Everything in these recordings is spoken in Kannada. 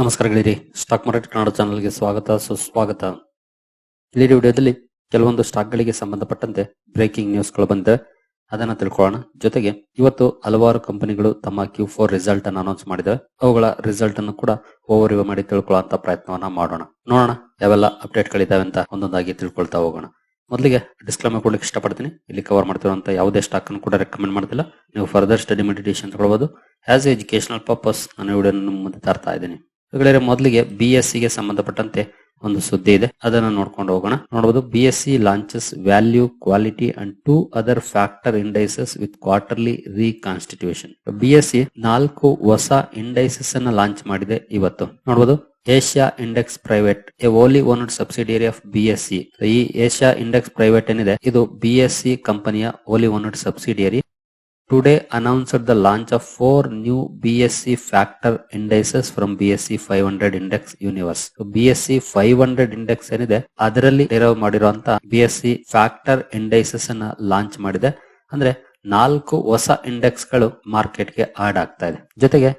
ನಮಸ್ಕಾರಗಳಿರಿ ಸ್ಟಾಕ್ ಮಾರ್ಕೆಟ್ ಕನ್ನಡ ಚಾನಲ್ಗೆ ಸ್ವಾಗತ, ಸುಸ್ವಾಗತ. ಇಲ್ಲಿ ವಿಡಿಯೋದಲ್ಲಿ ಕೆಲವೊಂದು ಸ್ಟಾಕ್ಗಳಿಗೆ ಸಂಬಂಧಪಟ್ಟಂತೆ ಬ್ರೇಕಿಂಗ್ ನ್ಯೂಸ್ಗಳು ಬಂದಿದೆ. ಅದನ್ನ ತಿಳ್ಕೊಳ್ಳೋಣ. ಜೊತೆಗೆ ಇವತ್ತು ಹಲವಾರು ಕಂಪನಿಗಳು ತಮ್ಮ ಕ್ಯೂ ಫೋರ್ ರಿಸಲ್ಟ್ ಅನ್ನು ಅನೌನ್ಸ್ ಮಾಡಿದೆ. ಅವುಗಳ ರಿಸಲ್ಟ್ ಅನ್ನು ಕೂಡ ಓವರ್ ಮಾಡಿ ತಿಳ್ಕೊಳ್ಳುವಂತ ಪ್ರಯತ್ನವನ್ನ ಮಾಡೋಣ. ನೋಡೋಣ ಯಾವೆಲ್ಲ ಅಪ್ಡೇಟ್ ಗಳಿದಾವೆ ಅಂತ ಒಂದೊಂದಾಗಿ ತಿಳ್ಕೊಳ್ತಾ ಹೋಗೋಣ. ಮೊದಲಿಗೆ ಡಿಸ್ಕ್ಲೈಮರ್ ಕೊಡ್ಲಿಕ್ಕೆ ಇಷ್ಟಪಡ್ತೀನಿ. ಇಲ್ಲಿ ಕವರ್ ಮಾಡ್ತಿರುವಂತ ಯಾವುದೇ ಸ್ಟಾಕ್ ಅನ್ನು ಕೂಡ ರೆಕಮೆಂಡ್ ಮಾಡ್ತಿಲ್ಲ. ನೀವು ಫರ್ದರ್ ಸ್ಟಡಿ ಮೆಡಿಟೇಷನ್ ತಗೊಳ್ಬಹುದು ಆಸ್ ಎಜುಕೇಶನಲ್ ಪರ್ಪಸ್ ನಾನು ವಿಡಿಯೋ ಮುಂದೆ ತರ್ತಾ ಇದ್ದೀನಿ. ಹಾಗಾದ್ರೆ ಮೊದಲಿಗೆ ಬಿ ಎಸ್ಗೆ ಸಂಬಂಧಪಟ್ಟಂತೆ ಒಂದು ಸುದ್ದಿ ಇದೆ. ಅದನ್ನ ನೋಡ್ಕೊಂಡು ಹೋಗೋಣ. ನೋಡಬಹುದು B S C launches value quality and two other factor indices with quarterly reconstitution B S C ನಾಲ್ಕು ಹೊಸ ಇಂಡೈಸಸ್ ಅನ್ನ ಲಾಂಚ್ ಮಾಡಿದೆ ಇವತ್ತು. ನೋಡಬಹುದು Asia index private a wholly owned subsidiary of B S C ಈ ಏಷ್ಯಾ ಇಂಡೆಕ್ಸ್ ಪ್ರೈವೇಟ್ ಏನಿದೆ, ಇದು ಬಿ ಎಸ್ ಸಿ ಕಂಪನಿಯ wholly owned subsidiary today announced the launch of four new BSC factor indices factor BSC from index universe. So five hundred index ಏನಿದೆ, ಅದರಲ್ಲಿ ಡಿರೈವ್ ಮಾಡಿರುವಂತ ಸಿ ಫ್ಯಾಕ್ಟರ್ ಇಂಡೈಸಸ್ ಅನ್ನ ಲಾಂಚ್ ಮಾಡಿದೆ. ಅಂದ್ರೆ ನಾಲ್ಕು ಹೊಸ ಇಂಡೆಕ್ಸ್ಗಳು ಮಾರ್ಕೆಟ್ಗೆ ಆಡ್ ಆಗ್ತಾ ಇದೆ. ಜೊತೆಗೆ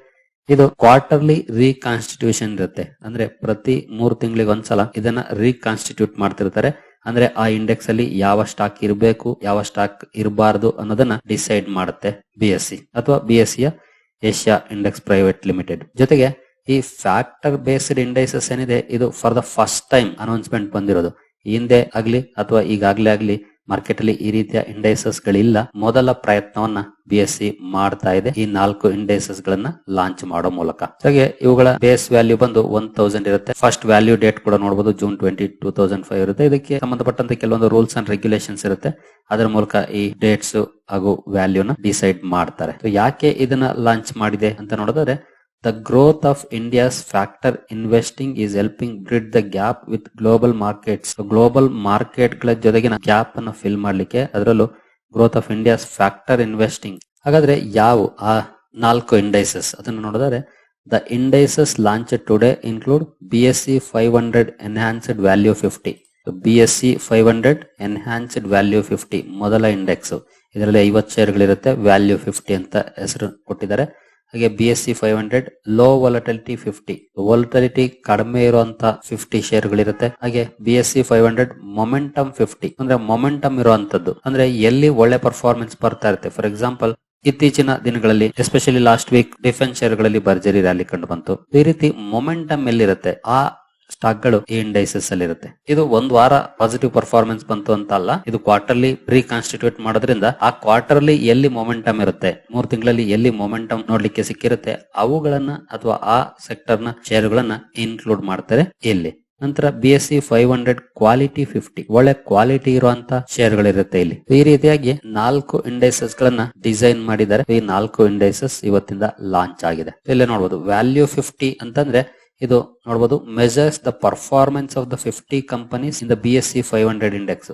ಇದು ಕ್ವಾರ್ಟರ್ಲಿ ರೀಕಾನ್ಸ್ಟಿಟ್ಯೂಷನ್ ಇರುತ್ತೆ. ಅಂದ್ರೆ ಪ್ರತಿ ಮೂರು ತಿಂಗಳಿಗೆ ಒಂದ್ಸಲ ಇದನ್ನ ರೀಕಾನ್ಸ್ಟಿಟ್ಯೂಟ್ ಮಾಡ್ತಿರ್ತಾರೆ. ಅಂದ್ರೆ ಆ ಇಂಡೆಕ್ಸ್ ಅಲ್ಲಿ ಯಾವ ಸ್ಟಾಕ್ ಇರಬೇಕು, ಯಾವ ಸ್ಟಾಕ್ ಇರಬಾರ್ದು ಅನ್ನೋದನ್ನ ಡಿಸೈಡ್ ಮಾಡುತ್ತೆ ಬಿ ಎಸ್ ಸಿ ಅಥವಾ ಬಿ ಎಸ್ ಸಿಯ ಏಷ್ಯಾ ಇಂಡೆಕ್ಸ್ ಪ್ರೈವೇಟ್ ಲಿಮಿಟೆಡ್ ಜೊತೆಗೆ ಈ ಫ್ಯಾಕ್ಟರ್ ಬೇಸ್ಡ್ ಇಂಡೈಸಸ್ ಏನಿದೆ, ಇದು for the first time announcement ಬಂದಿರೋದು. ಹಿಂದೆ ಆಗ್ಲಿ ಅಥವಾ ಈಗಾಗ್ಲೇ ಆಗ್ಲಿ ಮಾರ್ಕೆಟ್ ಅಲ್ಲಿ ಈ ರೀತಿಯ ಇಂಡೈಸಸ್ ಗಳಿಲ್ಲ ಮೊದಲ ಪ್ರಯತ್ನವನ್ನ ಬಿ ಎಸ್ ಸಿ ಮಾಡ್ತಾ ಇದೆ. ಈ ನಾಲ್ಕು ಇಂಡೈಸಸ್ ಗಳನ್ನ ಲಾಂಚ್ ಮಾಡೋ ಮೂಲಕ. ಹಾಗೆ ಇವುಗಳ ಬೇಸ್ ವ್ಯಾಲ್ಯೂ ಬಂದು ಒನ್ ತೌಸಂಡ್ ಇರುತ್ತೆ. ಫಸ್ಟ್ ವ್ಯಾಲ್ಯೂ ಡೇಟ್ ಕೂಡ ನೋಡಬಹುದು June twenty two thousand five ಇರುತ್ತೆ. ಇದಕ್ಕೆ ಸಂಬಂಧಪಟ್ಟಂತೆ ಕೆಲವೊಂದು ರೂಲ್ಸ್ ಅಂಡ್ ರೆಗ್ಯುಲೇಷನ್ಸ್ ಇರುತ್ತೆ. ಅದರ ಮೂಲಕ ಈ ಡೇಟ್ಸ್ ಹಾಗೂ ವ್ಯಾಲ್ಯೂನ ಡಿಸೈಡ್ ಮಾಡ್ತಾರೆ. ಯಾಕೆ ಇದನ್ನ ಲಾಂಚ್ ಮಾಡಿದೆ ಅಂತ ನೋಡಿದ್ರೆ the growth of India's factor investing is helping bridge the gap with global markets global ಮಾರ್ಕೆಟ್ಗಳ ಜೊತೆಗಿನ ಗ್ಯಾಪ್ ಅನ್ನು ಫಿಲ್ ಮಾಡ್ಲಿಕ್ಕೆ ಅದರಲ್ಲೂ growth of India's factor investing ಹಾಗಾದ್ರೆ ಯಾವ ಆ ನಾಲ್ಕು ಇಂಡೈಸಸ್ ಅದನ್ನು ನೋಡಿದರೆ the indices launch today include B S C five hundred enhanced value fifty B S C five hundred enhanced value fifty ಮೊದಲ ಇಂಡೆಕ್ಸ್ ಇದರಲ್ಲಿ ಐವತ್ತು ಶೇರ್ಗಳಿರುತ್ತೆ ವ್ಯಾಲ್ಯೂ ಫಿಫ್ಟಿ ಅಂತ ಹೆಸರು ಕೊಟ್ಟಿದ್ದಾರೆ. ಹಾಗೆ B S C five hundred low volatility fifty volatility ಕಡಿಮೆ ಇರುವಂತ ಫಿಫ್ಟಿ ಶೇರ್ ಗಳಿರುತ್ತೆ. ಹಾಗೆ B S C five hundred momentum fifty ಅಂದ್ರೆ ಮೊಮೆಂಟಮ್ ಇರುವಂತದ್ದು. ಅಂದ್ರೆ ಎಲ್ಲಿ ಒಳ್ಳೆ ಪರ್ಫಾರ್ಮೆನ್ಸ್ ಬರ್ತಾ ಇರುತ್ತೆ. ಫಾರ್ ಎಕ್ಸಾಂಪಲ್ ಇತ್ತೀಚಿನ ದಿನಗಳಲ್ಲಿ ಎಸ್ಪೆಷಲಿ ಲಾಸ್ಟ್ ವೀಕ್ ಡಿಫೆನ್ಸ್ ಶೇರ್ಗಳಲ್ಲಿ ಭರ್ಜರಿ ರ್ಯಾಲಿ ಕಂಡು ಬಂತು. ಈ ರೀತಿ ಮೊಮೆಂಟಮ್ ಎಲ್ಲಿರುತ್ತೆ? ಆ ಸ್ಟಾಕ್ಗಳು ಈ ಇಂಡೈಸಸ್ ಅಲ್ಲಿ ಇರುತ್ತೆ. ಇದು ಒಂದ್ ವಾರ ಪಾಸಿಟಿವ್ ಪರ್ಫಾರ್ಮೆನ್ಸ್ ಬಂತು ಅಂತ ಅಲ್ಲ, ಇದು ಕ್ವಾರ್ಟರ್ಲಿ ರೀಕಾನ್ಸ್ಟಿಟ್ಯೂಟ್ ಮಾಡೋದ್ರಿಂದ ಆ ಕ್ವಾರ್ಟರ್ಲಿ ಎಲ್ಲಿ ಮೊಮೆಂಟಮ್ ಇರುತ್ತೆ, ಮೂರ್ ತಿಂಗಳಲ್ಲಿ ಎಲ್ಲಿ ಮೊಮೆಂಟಮ್ ನೋಡ್ಲಿಕ್ಕೆ ಸಿಕ್ಕಿರುತ್ತೆ, ಅವುಗಳನ್ನ ಅಥವಾ ಆ ಸೆಕ್ಟರ್ನ ಶೇರುಗಳನ್ನ ಇನ್ಕ್ಲೂಡ್ ಮಾಡ್ತಾರೆ ಇಲ್ಲಿ. ನಂತರ B S C five hundred quality fifty ಒಳ್ಳೆ ಕ್ವಾಲಿಟಿ ಇರುವಂತ ಶೇರ್ಗಳಿರುತ್ತೆ ಇಲ್ಲಿ. ಈ ರೀತಿಯಾಗಿ ನಾಲ್ಕು ಇಂಡೈಸಸ್ ಗಳನ್ನ ಡಿಸೈನ್ ಮಾಡಿದ್ದಾರೆ. ಈ ನಾಲ್ಕು ಇಂಡೈಸಸ್ ಇವತ್ತಿಂದ ಲಾಂಚ್ ಆಗಿದೆ. ಇಲ್ಲಿ ನೋಡಬಹುದು ವ್ಯಾಲ್ಯೂ ಫಿಫ್ಟಿ ಅಂತಂದ್ರೆ ಇದು ನೋಡಬಹುದು measures the performance of the fifty companies in the B S C five hundred index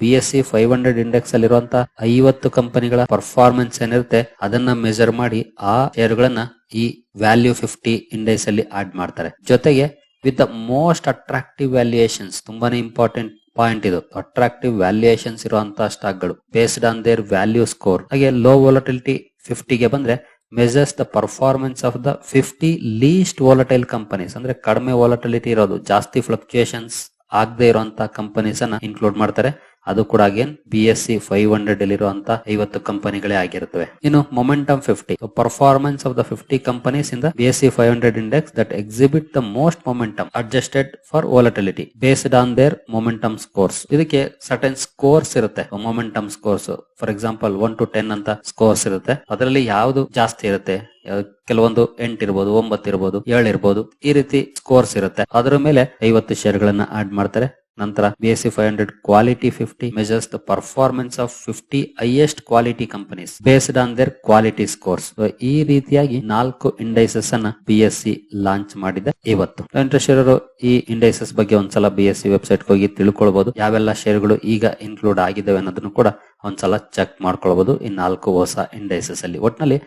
B S C five hundred index ಅಲ್ಲಿರುವಂತ ಐವತ್ತು ಕಂಪನಿಗಳ ಪರ್ಫಾರ್ಮೆನ್ಸ್ ಏನಿರುತ್ತೆ, ಅದನ್ನ ಮೆಜರ್ ಮಾಡಿ ಆ ಶೇರುಗಳನ್ನ ಈ ವ್ಯಾಲ್ಯೂ ಫಿಫ್ಟಿ ಇಂಡೆಕ್ಸ್ ಅಲ್ಲಿ ಆಡ್ ಮಾಡ್ತಾರೆ. ಜೊತೆಗೆ with the most attractive valuations ತುಂಬಾನೇ ಇಂಪಾರ್ಟೆಂಟ್ ಪಾಯಿಂಟ್ ಇದು. ಅಟ್ರಾಕ್ಟಿವ್ ವ್ಯಾಲ್ಯೂಯೇಷನ್ಸ್ ಇರುವಂತಹ ಸ್ಟಾಕ್ಗಳು based on their value score ಹಾಗೆ ಲೋ ವಾಲಟಿಲಿಟಿ ಫಿಫ್ಟಿಗೆ ಬಂದ್ರೆ measures the performance of the fifty least volatile companies ಅಂದ್ರೆ ಕಡಿಮೆ ವಾಲಟಿಲಿಟಿ ಇರೋದು. ಜಾಸ್ತಿ ಫ್ಲಕ್ಚುಯೇಷನ್ಸ್ ಆಗದೆ ಇರುವಂತಹ ಕಂಪನೀಸ್ ಅನ್ನ ಇನ್ಕ್ಲೂಡ್ ಮಾಡ್ತಾರೆ. ಅದು ಕೂಡ again B S C five hundred ಇರುವಂತಹ ಐವತ್ತು ಕಂಪನಿಗಳೇ ಆಗಿರುತ್ತವೆ. ಇನ್ನು momentum fifty performance of the fifty companies in B S C five hundred index that exhibit the most momentum adjusted for volatility based on their momentum scores ಇದಕ್ಕೆ ಸರ್ಟನ್ ಸ್ಕೋರ್ಸ್ ಇರುತ್ತೆ. Momentum scores for example one to ten ಅಂತ ಸ್ಕೋರ್ಸ್ ಇರುತ್ತೆ. ಅದರಲ್ಲಿ ಯಾವುದು ಜಾಸ್ತಿ ಇರುತ್ತೆ? ಕೆಲವೊಂದು ಎಂಟ್ ಇರ್ಬೋದು, ಒಂಬತ್ತು ಇರ್ಬೋದು, ಏಳು ಇರ್ಬೋದು, ಈ ರೀತಿ ಸ್ಕೋರ್ಸ್ ಇರುತ್ತೆ. ಅದರ ಮೇಲೆ ಐವತ್ತು ಶೇರ್ಗಳನ್ನ ಆಡ್ ಮಾಡ್ತಾರೆ. ನಂತರ B S C five hundred quality fifty measures the performance of fifty highest quality companies based on their quality scores ಈ ರೀತಿಯಾಗಿ ನಾಲ್ಕು ಇಂಡೈಸಸ್ ಅನ್ನ ಬಿ ಎಸ್ ಸಿ ಲಾಂಚ್ ಮಾಡಿದ ಇವತ್ತು. ಇಂಟ್ರೆಸ್ಟ್ ಇರೋರು ಈ ಇಂಡೈಸಸ್ ಬಗ್ಗೆ ಒಂದ್ಸಲ ಬಿ ಎಸ್ ಸಿ ವೆಬ್ಸೈಟ್ ಹೋಗಿ ತಿಳ್ಕೊಳ್ಬಹುದು ಯಾವೆಲ್ಲ ಶೇರ್ಗಳು ಈಗ ಇನ್ಕ್ಲೂಡ್ ಆಗಿದ್ದಾವೆ ಅನ್ನೋದನ್ನು ಕೂಡ ಒಂದ್ಸಲ ಚೆಕ್ ಮಾಡ್ಕೊಳ್ಬಹುದು ಈ ನಾಲ್ಕು ಹೊಸ ಇಂಡೈಸಸ್ ಅಲ್ಲಿ. ಒಟ್ನಲ್ಲಿ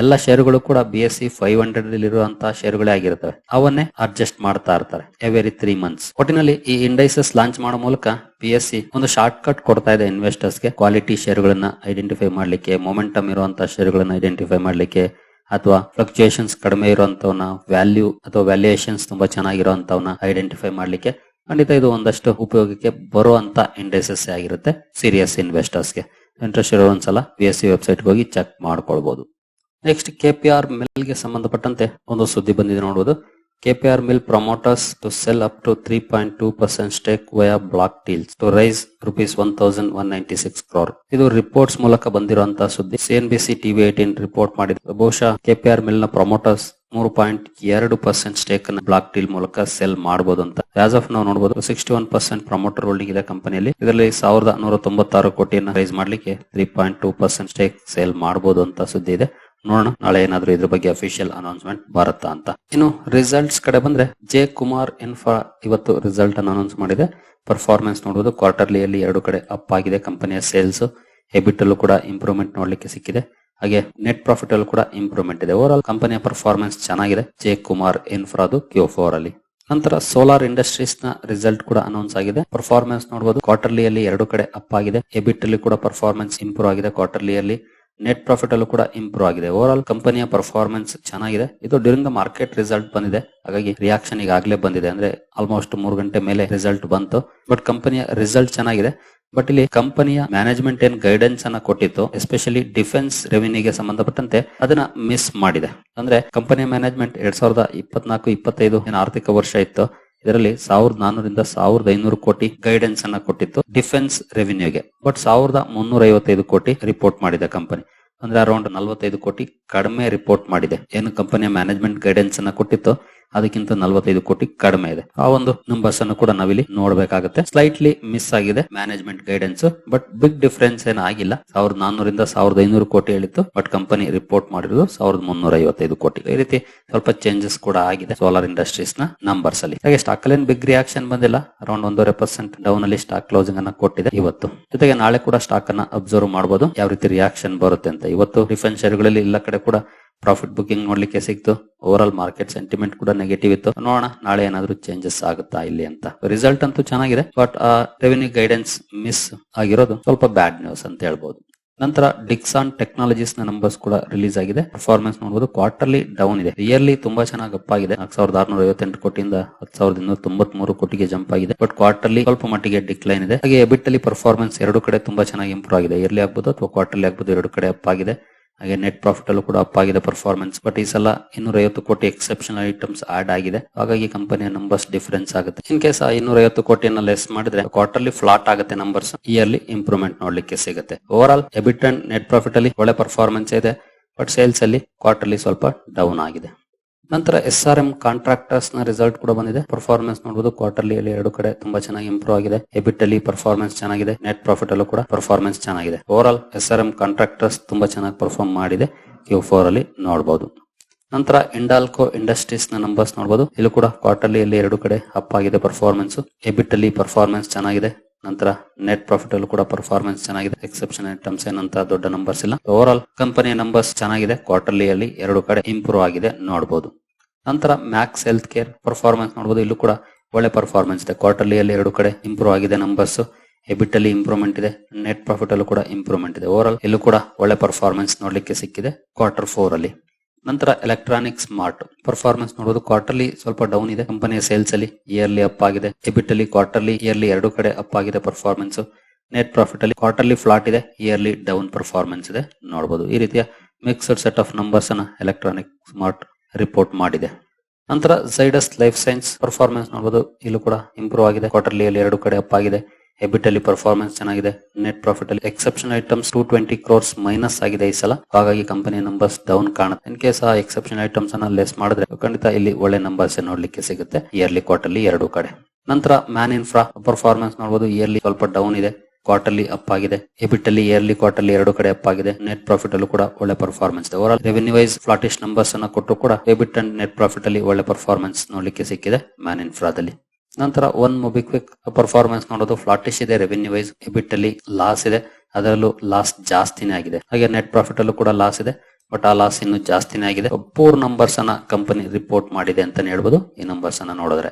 ಎಲ್ಲ ಶೇರುಗಳು ಕೂಡ B S C five hundred ಇರುವಂತಹ ಶೇರುಗಳೇ ಆಗಿರ್ತವೆ. ಅವನ್ನೇ ಅಡ್ಜಸ್ಟ್ ಮಾಡ್ತಾ ಇರ್ತಾರೆ ಎವರಿ ತ್ರೀ ಮಂತ್ಸ್ ಒಟ್ಟಿನಲ್ಲಿ ಈ ಇಂಡೈಸಸ್ ಲಾಂಚ್ ಮಾಡೋ ಮೂಲಕ ಪಿ ಎಸ್ ಸಿ ಒಂದು ಶಾರ್ಟ್ ಕಟ್ ಕೊಡ್ತಾ ಇದೆ ಇನ್ವೆಸ್ಟರ್ಸ್ಗೆ. ಕ್ವಾಲಿಟಿ ಶೇರುಗಳನ್ನ ಐಡೆಂಟಿಫೈ ಮಾಡ್ಲಿಕ್ಕೆ ಮೊಮೆಂಟಮ್ ಇರುವಂತಹ ಶೇರುಗಳನ್ನ ಐಡೆಂಟಿಫೈ ಮಾಡ್ಲಿಕ್ಕೆ, ಅಥವಾ ಫ್ಲಕ್ಚುಯೇಷನ್ಸ್ ಕಡಿಮೆ ಇರುವಂತವನ್ನ ವ್ಯಾಲ್ಯೂ ಅಥವಾ ವ್ಯಾಲ್ಯೂಯೇಷನ್ಸ್ ತುಂಬಾ ಚೆನ್ನಾಗಿರುವಂತವನ್ನ ಐಡೆಂಟಿಫೈ ಮಾಡ್ಲಿಕ್ಕೆ ಖಂಡಿತ ಇದು ಒಂದಷ್ಟು ಉಪಯೋಗಕ್ಕೆ ಬರುವಂತ ಇಂಡೆಸಸ್ ಆಗಿರುತ್ತೆ ಸೀರಿಯಸ್ ಇನ್ವೆಸ್ಟರ್ಸ್ಗೆ ಇಂಟ್ರೆಸ್ಟ್ ಇರೋ ಒಂದ್ಸಲ ಬಿ ಎಸ್ ಸಿ ವೆಬ್ಸೈಟ್ಗೆ ಹೋಗಿ ಚೆಕ್ ಮಾಡ್ಕೊಳ್ಬಹುದು ನೆಕ್ಸ್ಟ್ ಕೆ ಪಿ ಆರ್ಗೆ ಸಂಬಂಧಪಟ್ಟಂತೆ ಒಂದು ಸುದ್ದಿ ಬಂದಿದೆ ನೋಡಬಹುದು KPR mill promoters to sell up to three point two percent stake via block deals to raise rupees one thousand one ninety six crore ಇದು ರಿಪೋರ್ಟ್ಸ್ ಮೂಲಕ ಬಂದಿರುವಂತಹ ಸುದ್ದಿ. ಸಿಎನ್ಬಿಸಿ ಟಿವಿ ಏಟೀನ್ ರಿಪೋರ್ಟ್ ಮಾಡಿದೆ. ಬಹುಶಃ ಕೆಪಿಆರ್ ಮಿಲ್ನ ಪ್ರಮೋಟರ್ಸ್ ಮೂರು ಪಾಯಿಂಟ್ ಎರಡು ಪರ್ಸೆಂಟ್ ಸ್ಟೇಕ್ ಅನ್ನು ಬ್ಲಾಕ್ ಟೀಲ್ ಮೂಲಕ ಸೆಲ್ ಮಾಡಬಹುದು ಅಂತ. ಆಸ್ ಆಫ್ ನಾವು ನೋಡಬಹುದು sixty one percent promoter holding ಇದೆ ಕಂಪನಿಯಲ್ಲಿ. ಇದರಲ್ಲಿ ಸಾವಿರದ ನೂರ ತೊಂಬತ್ತಾರು ಕೋಟಿಯನ್ನು ರೈಸ್ ಮಾಡಲಿಕ್ಕೆ three point two percent stake sale ಮಾಡಬಹುದು ಅಂತ ಸುದ್ದಿ ಇದೆ. ನೋಡೋಣ. ನಾಳೆ ಏನಾದ್ರೂ ಇದ್ರ ಬಗ್ಗೆ ಅಫಿಷಿಯಲ್ ಅನೌನ್ಸ್ಮೆಂಟ್ ಬರುತ್ತಾ ಅಂತ. ಇನ್ನು ರಿಸಲ್ಟ್ಸ್ ಕಡೆ ಬಂದ್ರೆ ಜೆ ಕುಮಾರ್ ಇನ್ಫಾ ಇವತ್ತು ರಿಸಲ್ಟ್ ಅನ್ನು ಅನೌನ್ಸ್ ಮಾಡಿದೆ. ಪರ್ಫಾರ್ಮೆನ್ಸ್ ನೋಡಬಹುದು ಕ್ವಾರ್ಟರ್ಲಿಯಲ್ಲಿ ಎರಡು ಕಡೆ ಅಪ್ ಆಗಿದೆ ಕಂಪನಿಯ ಸೇಲ್ಸ್ ಹೆಬಿಟ್ ಅಲ್ಲೂ ಕೂಡ ಇಂಪ್ರೂವ್ಮೆಂಟ್ ನೋಡ್ಲಿಕ್ಕೆ ಸಿಕ್ಕಿದೆ. ಹಾಗೆ ನೆಟ್ ಪ್ರಾಫಿಟ್ ಅಲ್ಲೂ ಕೂಡ ಇಂಪ್ರೂವ್ಮೆಂಟ್ ಇದೆ. ಓವರ್ ಆಲ್ ಕಂಪನಿಯ ಪರ್ಫಾರ್ಮೆನ್ಸ್ ಚೆನ್ನಾಗಿದೆ. ಜೆ ಕುಮಾರ್ ಇನ್ಫ್ರಾದು ಕ್ಯೂ ಫೋರ್ ಅಲ್ಲಿ. ನಂತರ ಸೋಲಾರ್ ಇಂಡಸ್ಟ್ರೀಸ್ನ ರಿಸಲ್ಟ್ ಕೂಡ ಅನೌನ್ಸ್ ಆಗಿದೆ. ಪರ್ಫಾರ್ಮೆನ್ಸ್ ನೋಡಬಹುದು ಕ್ವಾರ್ಟರ್ಲಿಯಲ್ಲಿ ಎರಡು ಕಡೆ ಅಪ್ ಆಗಿದೆ. ಎಬಿಟ್ ಅಲ್ಲಿ ಕೂಡ ಪರ್ಫಾರ್ಮೆನ್ಸ್ ಇಂಪ್ರೂವ್ ಆಗಿದೆ. ಕ್ವಾರ್ಟರ್ಲಿಯಲ್ಲಿ ನೆಟ್ ಪ್ರಾಫಿಟ್ ಅಲ್ಲೂ ಕೂಡ ಇಂಪ್ರೂವ್ ಆಗಿದೆ. ಓವರ್ ಆಲ್ ಕಂಪನಿಯ ಪರ್ಫಾರ್ಮೆನ್ಸ್ ಚೆನ್ನಾಗಿದೆ. ಇದು ಡ್ಯೂರಿಂಗ್ ದ ಮಾರ್ಕೆಟ್ ರಿಸಲ್ಟ್ ಬಂದಿದೆ. ಹಾಗಾಗಿ ರಿಯಾಕ್ಷನ್ ಈಗಾಗಲೇ ಬಂದಿದೆ. ಅಂದ್ರೆ ಆಲ್ಮೋಸ್ಟ್ ಮೂರು ಗಂಟೆ ಮೇಲೆ ರಿಸಲ್ಟ್ ಬಂತು. ಬಟ್ ಕಂಪನಿಯ ರಿಸಲ್ಟ್ ಚೆನ್ನಾಗಿದೆ. ಬಟ್ ಇಲ್ಲಿ ಕಂಪನಿಯ ಮ್ಯಾನೇಜ್ಮೆಂಟ್ ಏನ್ ಗೈಡೆನ್ಸ್ ಅನ್ನ ಕೊಟ್ಟಿತ್ತು ಎಸ್ಪೆಷಲಿ ಡಿಫೆನ್ಸ್ ರೆವಿನ್ಯೂಗೆ ಸಂಬಂಧಪಟ್ಟಂತೆ ಅದನ್ನ ಮಿಸ್ ಮಾಡಿದೆ. ಅಂದ್ರೆ ಕಂಪನಿಯ ಮ್ಯಾನೇಜ್ಮೆಂಟ್ ಎರಡ್ ಸಾವಿರದ ಇಪ್ಪತ್ನಾಲ್ಕು, ಇಪ್ಪತ್ತೈದು ಏನು ಆರ್ಥಿಕ ವರ್ಷ ಇತ್ತು. ಇದರಲ್ಲಿ ಸಾವಿರದ ನಾನೂರಿಂದ ಸಾವಿರದ ಐನೂರು ಕೋಟಿ ಗೈಡೆನ್ಸ್ ಅನ್ನ ಕೊಟ್ಟಿತ್ತು ಡಿಫೆನ್ಸ್ ರೆವಿನ್ಯೂಗೆ ಬಟ್ ಸಾವಿರದ ಮುನ್ನೂರ ಐವತ್ತೈದು ಕೋಟಿ ರಿಪೋರ್ಟ್ ಮಾಡಿದೆ ಕಂಪನಿ ಅಂದ್ರೆ ಅರೌಂಡ್ ನಲವತ್ತೈದು ಕೋಟಿ ಕಡಿಮೆ ರಿಪೋರ್ಟ್ ಮಾಡಿದೆ. ಏನು ಕಂಪನಿಯ ಮ್ಯಾನೇಜ್ಮೆಂಟ್ ಗೈಡೆನ್ಸ್ ಅನ್ನ ಕೊಟ್ಟಿತ್ತು? ಅದಕ್ಕಿಂತ ನಲವತ್ತೈದು ಕೋಟಿ ಕಡಿಮೆ ಇದೆ. ಆ ಒಂದು ನಂಬರ್ಸ್ ಅನ್ನು ಕೂಡ ನಾವಿಲ್ಲಿ ನೋಡಬೇಕಾಗುತ್ತೆ. ಸ್ಲೈಟ್ಲಿ ಮಿಸ್ ಆಗಿದೆ management guidance but big difference ಏನು ಆಗಿಲ್ಲ. ಸಾವಿರದ ನಾನ್ನೂರಿಂದ ಸಾವಿರದ ಐನೂರು ಕೋಟಿ ಹೇಳಿತ್ತು ಬಟ್ ಕಂಪನಿ ರಿಪೋರ್ಟ್ ಮಾಡಿರೋದು ಸಾವಿರದ ಮುನ್ನೂರ ಐವತ್ತೈದು ಕೋಟಿ. ಈ ರೀತಿ ಸ್ವಲ್ಪ ಚೇಂಜಸ್ ಕೂಡ ಆಗಿದೆ ಸೋಲಾರ್ ಇಂಡಸ್ಟ್ರೀಸ್ನ ನಂಬರ್ಸ್ ಅಲ್ಲಿ. ಹಾಗೆ ಸ್ಟಾಕ್ ಅಲ್ಲಿ ಬಿಗ್ ರಿಯಾಕ್ಷನ್ ಬಂದಿಲ್ಲ. ಅರೌಂಡ್ ಒಂದೂವರೆ ಪರ್ಸೆಂಟ್ ಡೌನ್ ಅಲ್ಲಿ ಸ್ಟಾಕ್ ಕ್ಲೋಸಿಂಗ್ ಅನ್ನ ಕೊಟ್ಟಿದೆ ಇವತ್ತು. ಜೊತೆಗೆ ನಾಳೆ ಕೂಡ ಸ್ಟಾಕ್ ಅನ್ನ ಅಬ್ಸರ್ವ್ ಮಾಡಬಹುದು ಯಾವ ರೀತಿ ರಿಯಾಕ್ಷನ್ ಬರುತ್ತೆ ಅಂತ. ಇವತ್ತು ಡಿಫೆನ್ಸ್ ಶೇರ್ಗಳಲ್ಲಿ ಎಲ್ಲ ಕಡೆ ಕೂಡ ಪ್ರಾಫಿಟ್ ಬುಕಿಂಗ್ ನೋಡ್ಲಿಕ್ಕೆ ಸಿಕ್ತು. ಓವರ್ ಆಲ್ ಮಾರ್ಕೆಟ್ ಸೆಂಟಿಮೆಂಟ್ ಕೂಡ ನೆಗೆಟಿವ್ ಇತ್ತು. ನೋಡೋಣ, ನಾಳೆ ಏನಾದ್ರು ಚೇಂಜಸ್ ಆಗುತ್ತಾ ಇಲ್ಲಿ ಅಂತ. ರಿಸಲ್ಟ್ ಅಂತೂ ಚೆನ್ನಾಗಿದೆ ಬಟ್ ಆ ರೆವೆನ್ಯೂ ಗೈಡೆನ್ಸ್ ಮಿಸ್ ಆಗಿರೋದು ಸ್ವಲ್ಪ ಬ್ಯಾಡ್ ನ್ಯೂಸ್ ಅಂತ ಹೇಳ್ಬಹುದು ನಂತರ ಡಿಕ್ಸಾನ್ ಟೆಕ್ನಾಲಜೀಸ್ನ ನಂಬರ್ಸ್ ಕೂಡ ರಿಲೀಸ್ ಆಗಿದೆ. ಪರ್ಫಾರ್ಮೆನ್ಸ್ ನೋಡಬಹುದು ಕ್ವಾರ್ಟರ್ಲಿ ಡೌನ್ ಇದೆ. ಇಯರ್ಲಿ ತುಂಬಾ ಚೆನ್ನಾಗಿ ಅಪ್ ಆಗಿದೆ. ನಾಲ್ಕು ಸಾವಿರದ ಆರ್ನೂರ ಐವತ್ತೆಂಟು ಕೋಟಿಯಿಂದ ಹತ್ತು ಸಾವಿರದ ಇನ್ನೂರ ತೊಂಬತ್ ಮೂರು ಕೋಟಿಗೆ ಜಂಪ್ ಆಗಿದೆ. ಬಟ್ ಕ್ವಾರ್ಟರ್ಲಿ ಸ್ವಲ್ಪ ಮಟ್ಟಿಗೆ ಡಿಕ್ಲೈನ್ ಇದೆ. ಹಾಗೆ ಎಬಿಟ್ ಅಲ್ಲಿ ಪರ್ಫಾರ್ಮೆನ್ಸ್ ಎರಡು ಕಡೆ ತುಂಬಾ ಚೆನ್ನಾಗಿ ಇಂಪ್ರೂವ್ ಆಗಿದೆ. ಇಯರ್ಲಿ ಆಗ್ಬೋದು ಅಥವಾ ಕ್ವಾರ್ಟರ್ಲಿ ಆಗ್ಬೋದು ಎರಡು ಕಡೆ ಅಪ್ ಆಗಿದೆ. ಹಾಗೆ ನೆಟ್ ಪ್ರಾಫಿಟ್ ಅಲ್ಲೂ ಕೂಡ ಅಪ್ ಆಗಿದೆ ಪರ್ಫಾರ್ಮೆನ್ಸ್ ಬಟ್ ಈ ಸಲ ಇನ್ನೂರ ಐವತ್ತು ಕೋಟಿ ಎಕ್ಸೆಪ್ಷನಲ್ ಐಟಮ್ಸ್ ಆಡ್ ಆಗಿದೆ. ಹಾಗಾಗಿ ಕಂಪನಿಯ ನಂಬರ್ಸ್ ಡಿಫರೆನ್ಸ್ ಆಗುತ್ತೆ. ಇನ್ ಕೇಸ್ ಆ ಇನ್ನೂರ ಐವತ್ತು ಕೋಟಿಯನ್ನ ಲೆಸ್ ಮಾಡಿದ್ರೆ ಕ್ವಾರ್ಟರ್ಲಿ ಫ್ಲಾಟ್ ಆಗುತ್ತೆ ನಂಬರ್ಸ್ ಇಯರ್ಲಿ ಇಂಪ್ರೂವ್ಮೆಂಟ್ ನೋಡ್ಲಿಕ್ಕೆ ಸಿಗುತ್ತೆ. Overall EBIT and net profit ಅಲ್ಲಿ ಒಳ್ಳೆ ಪರ್ಫಾರ್ಮೆನ್ಸ್ ಇದೆ. ಬಟ್ ಸೇಲ್ಸ್ ಅಲ್ಲಿ ಕ್ವಾರ್ಟರ್ಲಿ ಸ್ವಲ್ಪ ಡೌನ್ ಆಗಿದೆ. ನಂತರ ಎಸ್ ಆರ್ ಎಂ ಕಾಂಟ್ರಾಕ್ಟರ್ಸ್ನ ರಿಸಲ್ಟ್ ಕೂಡ ಬಂದಿದೆ. ಪರ್ಫಾರ್ಮೆನ್ಸ್ ನೋಡಬಹುದು ಕ್ವಾರ್ಟರ್ಲಿ ಅಲ್ಲಿ ಎರಡು ಕಡೆ ತುಂಬಾ ಚೆನ್ನಾಗಿ ಇಂಪ್ರೂವ್ ಆಗಿದೆ. ಎಬಿಟ್ ಅಲ್ಲಿ ಪರ್ಫಾರ್ಮೆನ್ಸ್ ಚೆನ್ನಾಗಿದೆ. ನೆಟ್ ಪ್ರಾಫಿಟ್ ಅಲ್ಲೂ ಕೂಡ ಪರ್ಫಾರ್ಮೆನ್ಸ್ ಚೆನ್ನಾಗಿದೆ. Overall S R M contractors ತುಂಬಾ ಚೆನ್ನಾಗಿ ಪರ್ಫಾರ್ಮ್ ಮಾಡಿದೆ. ಕ್ಯೂ ಫೋರ್ ಅಲ್ಲಿ ನೋಡಬಹುದು ನಂತರ ಇಂಡಾಲ್ಕೋ ಇಂಡಸ್ಟ್ರೀಸ್ನ ನಂಬರ್ಸ್ ನೋಡಬಹುದು ಇಲ್ಲೂ ಕೂಡ ಕ್ವಾರ್ಟರ್ಲಿ ಅಲ್ಲಿ ಎರಡು ಕಡೆ ಅಪ್ ಆಗಿದೆ ಪರ್ಫಾರ್ಮೆನ್ಸ್ ಎಬಿಟ್ ಅಲ್ಲಿ ಪರ್ಫಾರ್ಮೆನ್ಸ್ ಚೆನ್ನಾಗಿದೆ. ನಂತರ ನೆಟ್ ಪ್ರಾಫಿಟ್ ಅಲ್ಲೂ ಕೂಡ ಪರ್ಫಾರ್ಮೆನ್ಸ್ ಚೆನ್ನಾಗಿದೆ. ಎಕ್ಸೆಪ್ಷನ್ ಐಟಮ್ಸ್ ಏನಂತ ದೊಡ್ಡ ನಂಬರ್ಸ್ ಇಲ್ಲ. ಓವರ್ ಆಲ್ ಕಂಪನಿಯ ನಂಬರ್ಸ್ ಚೆನ್ನಾಗಿದೆ. ಕ್ವಾರ್ಟರ್ಲಿ ಅಲ್ಲಿ ಎರಡು ಕಡೆ ಇಂಪ್ರೂವ್ ಆಗಿದೆ ನೋಡಬಹುದು ನಂತರ ಮ್ಯಾಕ್ಸ್ ಹೆಲ್ತ್ ಕೇರ್ ಪರ್ಫಾರ್ಮೆನ್ಸ್ ನೋಡಬಹುದು ಇಲ್ಲೂ ಕೂಡ ಒಳ್ಳೆ ಪರ್ಫಾರ್ಮೆನ್ಸ್ ಇದೆ. ಕ್ವಾರ್ಟರ್ಲಿ ಅಲ್ಲಿ ಎರಡು ಕಡೆ ಇಂಪ್ರೂವ್ ಆಗಿದೆ ನಂಬರ್ಸ್ ಎಬಿಟ್ ಅಲ್ಲಿ ಇಂಪ್ರೂವ್ಮೆಂಟ್ ಇದೆ. ನೆಟ್ ಪ್ರಾಫಿಟ್ ಅಲ್ಲೂ ಕೂಡ ಇಂಪ್ರೂವ್ಮೆಂಟ್ ಇದೆ. ಓವರ್ ಆಲ್ ಇಲ್ಲೂ ಕೂಡ ಒಳ್ಳೆ ಪರ್ಫಾರ್ಮೆನ್ಸ್ ನೋಡ್ಲಿಕ್ಕೆ ಸಿಕ್ಕಿದೆ. ಕ್ವಾರ್ಟರ್ ಫೋರ್ ಅಲ್ಲಿ. ನಂತರ ಎಲೆಕ್ಟ್ರಾನಿಕ್ ಸ್ಮಾರ್ಟ್ ಪರ್ಫಾರ್ಮೆನ್ಸ್ ನೋಡೋದು ಕ್ವಾರ್ಟರ್ಲಿ ಸ್ವಲ್ಪ ಡೌನ್ ಇದೆ. ಕಂಪನಿಯ ಸೇಲ್ಸ್ ಅಲ್ಲಿ ಇಯರ್ಲಿ ಅಪ್ ಆಗಿದೆ. ಎಬಿಟ್ ಅಲ್ಲಿ ಕ್ವಾರ್ಟರ್ಲಿ ಇಯರ್ಲಿ ಎರಡು ಕಡೆ ಅಪ್ ಆಗಿದೆ ಪರ್ಫಾರ್ಮೆನ್ಸ್ ನೆಟ್ ಪ್ರಾಫಿಟ್ ಅಲ್ಲಿ ಕ್ವಾರ್ಟರ್ಲಿ ಫ್ಲಾಟ್ ಇದೆ. ಇಯರ್ಲಿ ಡೌನ್ ಪರ್ಫಾರ್ಮೆನ್ಸ್ ಇದೆ. ನೋಡಬಹುದು ಈ ರೀತಿಯ ಮಿಕ್ಸ್ಡ್ ಸೆಟ್ ಆಫ್ ನಂಬರ್ಸ್ ಅನ್ನ ಎಲೆಕ್ಟ್ರಾನಿಕ್ ಸ್ಮಾರ್ಟ್ ರಿಪೋರ್ಟ್ ಮಾಡಿದೆ. ನಂತರ ಝೈಡಸ್ ಲೈಫ್ ಸೈನ್ಸ್ ಪರ್ಫಾರ್ಮೆನ್ಸ್ ನೋಡಬಹುದು ಇಲ್ಲೂ ಕೂಡ ಇಂಪ್ರೂವ್ ಆಗಿದೆ. ಕ್ವಾರ್ಟರ್ಲಿ ಅಲ್ಲಿ ಎರಡು ಕಡೆ ಅಪ್ ಆಗಿದೆ. ಎಬಿಟ್ ಅಲ್ಲಿ ಪರ್ಫಾರ್ಮೆನ್ಸ್ ಚೆನ್ನಾಗಿದೆ. ನೆಟ್ ಪ್ರಾಫಿಟ್ ಅಲ್ಲಿ exception items two twenty crores minus ಆಗಿದೆ ಈ ಸಲ. ಹಾಗಾಗಿ ಕಂಪನಿ ನಂಬರ್ಸ್ ಡೌನ್ ಕಾಣುತ್ತೆ. ಇನ್ ಕೇಸ್ ಆ ಎಕ್ಸೆಪ್ಷನ್ ಐಟಮ್ಸ್ ಅನ್ನ ಲೆಸ್ ಮಾಡಿದ್ರೆ, ಖಂಡಿತ ಇಲ್ಲಿ ಒಳ್ಳೆ ನಂಬರ್ಸ್ ನೋಡ್ಲಿಕ್ಕೆ ಸಿಗುತ್ತೆ. ಇಯರ್ಲಿ ಕ್ವಾರ್ಟರ್ಲಿ ಎರಡು ಕಡೆ. ನಂತರ ಮ್ಯಾನ್ ಇನ್ಫ್ರಾ ಪರ್ಫಾರ್ಮೆನ್ಸ್ ನೋಡಬಹುದು ಇಯರ್ಲಿ ಸ್ವಲ್ಪ ಡೌನ್ ಇದೆ. ಕ್ವಾರ್ಟರ್ಲಿ ಅಪ್ ಆಗಿದೆ. ಎಬಿಟ್ ಅಲ್ಲಿ ಇಯರ್ಲಿ ಕ್ವಾರ್ಟರ್ಲಿ ಎರಡು ಕಡೆ ಅಪ್ ಆಗಿದೆ. ನೆಟ್ ಪ್ರಾಫಿಟ್ ಅಲ್ಲೂ ಕೂಡ ಒಳ್ಳೆ ಪರ್ಫಾರ್ಮೆನ್ಸ್ ಇದೆ. Over revenue wise flattish numbers ಅನ್ನ ಕೊಟ್ಟು ಕೂಡ ಎಬಿಟ್ ಅಂಡ್ ನೆಟ್ ಪ್ರಾಫಿಟ್ ಅಲ್ಲಿ ಒಳ್ಳೆ ಪರ್ಫಾರ್ಮೆನ್ಸ್ ನೋಡ್ಲಿಕ್ಕೆ ಸಿಕ್ಕಿದೆ. ಮ್ಯಾನ್ ಇನ್ಫ್ರಾದಲ್ಲಿ ನಂತರ ಒನ್ ಮೊಬಿಕ್ವಿಕ್ ಪರ್ಫಾರ್ಮೆನ್ಸ್ ನೋಡೋದು ಫ್ಲಾಟಿಶ್ ಇದೆ ರೆವೆನ್ಯೂ ವೈಸ್ ಎಬಿಟ್ ಅಲ್ಲಿ ಲಾಸ್ ಇದೆ. ಅದರಲ್ಲೂ ಲಾಸ್ ಜಾಸ್ತಿನೇ ಆಗಿದೆ. ಹಾಗೆ ನೆಟ್ ಪ್ರಾಫಿಟ್ ಅಲ್ಲೂ ಕೂಡ ಲಾಸ್ ಇದೆ. ಬಟ್ ಆ ಲಾಸ್ ಇನ್ನು ಜಾಸ್ತಿನೇ ಆಗಿದೆ. ಪೂರ್ ನಂಬರ್ಸ್ ಅನ್ನ ಕಂಪನಿ ರಿಪೋರ್ಟ್ ಮಾಡಿದೆ ಅಂತಾನೆ ಹೇಳ್ಬೋದು. ಈ ನಂಬರ್ಸ್ ಅನ್ನ ನೋಡಿದ್ರೆ.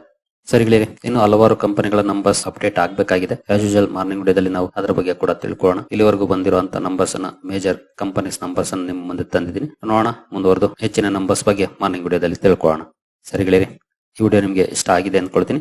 ಸರಿಗಳಿರಿ ಇನ್ನು ಹಲವಾರು ಕಂಪನಿಗಳ ನಂಬರ್ಸ್ ಅಪ್ಡೇಟ್ ಆಗಬೇಕಾಗಿದೆ. ಆಸ್ ಯೂಶಲ್ ಮಾರ್ನಿಂಗ್ ವಿಡಿಯೋದಲ್ಲಿ ನಾವು ಅದರ ಬಗ್ಗೆ ಕೂಡ ತಿಳ್ಕೊಳ್ಳೋಣ. ಇಲ್ಲಿವರೆಗೂ ಬಂದಿರುವಂತ ನಂಬರ್ಸ್ ಅನ್ನ ಮೇಜರ್ ಕಂಪನೀಸ್ ನಂಬರ್ಸ್ ಅನ್ನು ನಿಮ್ಮ ಮುಂದೆ ತಂದಿದ್ದೀನಿ. ನೋಡೋಣ, ಮುಂದುವರೆದು ಹೆಚ್ಚಿನ ನಂಬರ್ಸ್ ಬಗ್ಗೆ ಮಾರ್ನಿಂಗ್ ವಿಡಿಯೋದಲ್ಲಿ ತಿಳ್ಕೊಳ್ಳೋಣ. ಸರಿಗಳಿರಿ ಈ ವಿಡಿಯೋ ನಿಮಗೆ ಇಷ್ಟ ಆಗಿದೆ ಅಂದ್ಕೊಳ್ತೀನಿ.